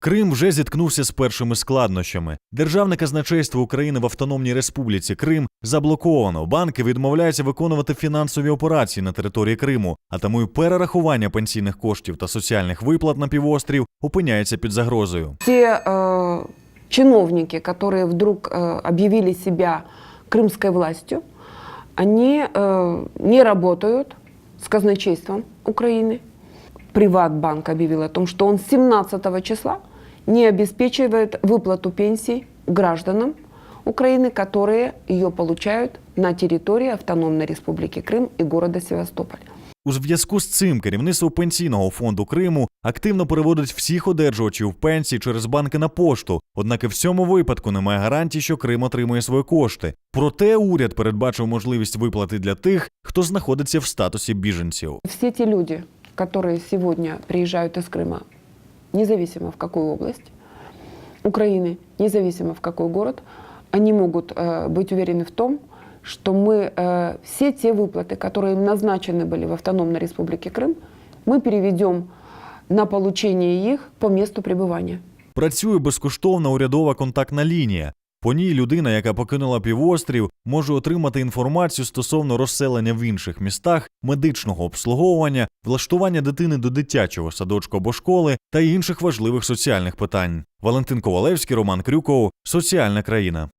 Крим вже зіткнувся з першими складнощами. Державне казначейство України в Автономній Республіці Крим заблоковано. Банки відмовляються виконувати фінансові операції на території Криму, а тому й перерахування пенсійних коштів та соціальних виплат на півострів опиняється під загрозою. Те э, чиновники, которые вдруг э, объявили себя крымской властью, они э, не работают с казначейством Украины. Приватбанк объявил о том, что он с 17 числа не обеспечивает выплату пенсий гражданам Украины, которые ее получают на территории Автономной Республики Крым и города Севастополь. У зв'язку з цим керівництво пенсійного фонду Криму активно переводить всіх одержувачів пенсій через банки на пошту. Однак і в цьому випадку немає гарантій, що Крим отримує свої кошти. Проте уряд передбачив можливість виплати для тих, хто знаходиться в статусі біженців. Все те люди, которые сегодня приезжают из Крыма, независимо в какую область Украины, независимо в какой город, они могут э, быть уверены в том, что мы э, все те выплаты, которые им назначены были в Автономной Республике Крым, мы переведем на получение их по месту пребывания. Працює безкоштовна урядова контактна лінія. По ній людина, яка покинула півострів, може отримати інформацію стосовно розселення в інших містах, медичного обслуговування, влаштування дитини до дитячого садочку або школи та інших важливих соціальних питань. Валентин Ковалевський, Роман Крюков, Соціальна країна.